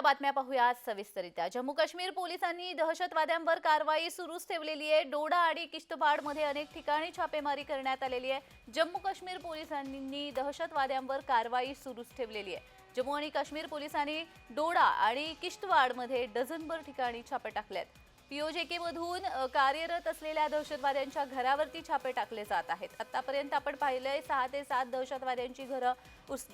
आता बातम्या पाहूया सविस्तरित्या जम्मू काश्मीर पोलिसांनी दहशतवाद्यांवर कारवाई सुरूच ठेवलेली आहे. डोडा आणि किश्तवाडमध्ये अनेक ठिकाणी छापेमारी करण्यात आलेली आहे. जम्मू काश्मीर पोलिसांनी दहशतवाद्यांवर कारवाई सुरूच ठेवलेली आहे. जम्मू आणि काश्मीर पोलिसांनी डोडा आणि किश्तवाडमध्ये डझनभर ठिकाणी छापे टाकल्यात पीओजेकेमधून कार्यरत असलेल्या दहशतवाद्यांच्या घरावरती छापे टाकले जात आहेत. आतापर्यंत आपण पाहिलंय सहा ते सात दहशतवाद्यांची घरं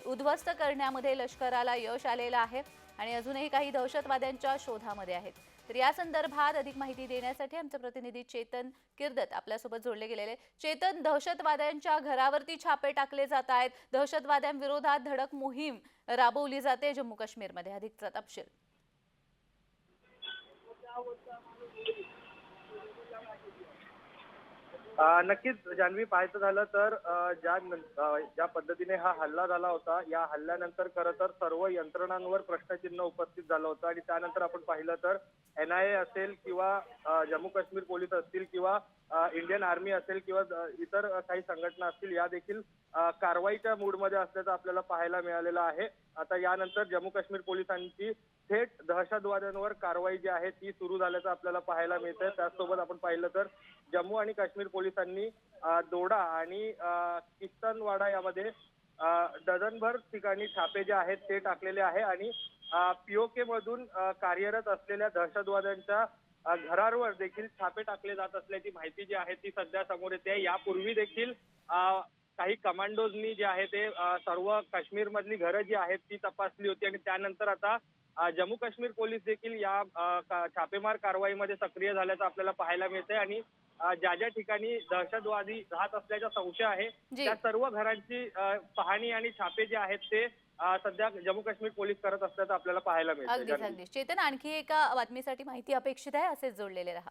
उद्ध्वस्त करण्यामध्ये लष्कराला यश आलेलं आहे. आणि अजूनही काही दहशतवाद्यांच्या शोधामध्ये आहेत. तर या संदर्भात अधिक माहिती देण्यासाठी आमचे प्रतिनिधी चेतन किर्दत आपल्यासोबत जोडले गेलेले चेतन दहशतवाद्यांच्या घरावरती छापे टाकले जात आहेत. दहशतवाद्यांविरोधात धडक मोहीम राबवली जाते. जम्मू काश्मीरमध्ये अधिकचा तपशील. नक्कीच जान्हवी पाहायचं झालं तर ज्या ज्या पद्धतीने हा हल्ला झाला होता या हल्ल्यानंतर खरं तर सर्व यंत्रणांवर प्रश्नचिन्ह उपस्थित झालं होतं आणि त्यानंतर आपण पाहिलं तर एन आय असेल किंवा जम्मू काश्मीर पोलीस असतील किंवा इंडियन आर्मी असेल किंवा इतर काही संघटना असतील या देखील कारवाईच्या मूडमध्ये असल्याचं आपल्याला पाहायला मिळालेलं आहे. आता यानंतर जम्मू काश्मीर पोलिसांची थेट दहशतवाद्यांवर कारवाई जी आहे ती सुरू झाल्याचं आपल्याला पाहायला मिळतंय. त्याचसोबत आपण पाहिलं तर जम्मू आणि काश्मीर पोलिसांनी दोडा आणि किस्तनवाडा यामध्ये डझनभर ठिकाणी छापे जे आहेत ते टाकलेले आहे आणि पीओके मधून कार्यरत असलेल्या दहशतवाद्यांच्या घरावर घरांवर देखील छापे टाकले जात असल्याची माहिती जी आहे ती सध्या समोर येते. यापूर्वी देखील काही कमांडोजनी जे आहे ते सर्व सर्व काश्मीरमधली घरं जी आहेत ती तपासली होती आणि त्यानंतर आता जम्मू काश्मीर पोलीस देखील या छापेमार कारवाईमध्ये सक्रिय झाल्याचं आपल्याला पाहायला मिळतंय आणि ज्या ज्या ठिकाणी दहशतवादी राहत असल्याचा संशय आहे. त्या सर्व घरांची पाहणी आणि छापे जे आहेत ते सध्या जम्मू काश्मीर पोलीस करत असल्याचं आपल्याला पाहायला मिळतं चेतन आणखी एका बातमीसाठी माहिती अपेक्षित आहे असेच जोडलेले राहा.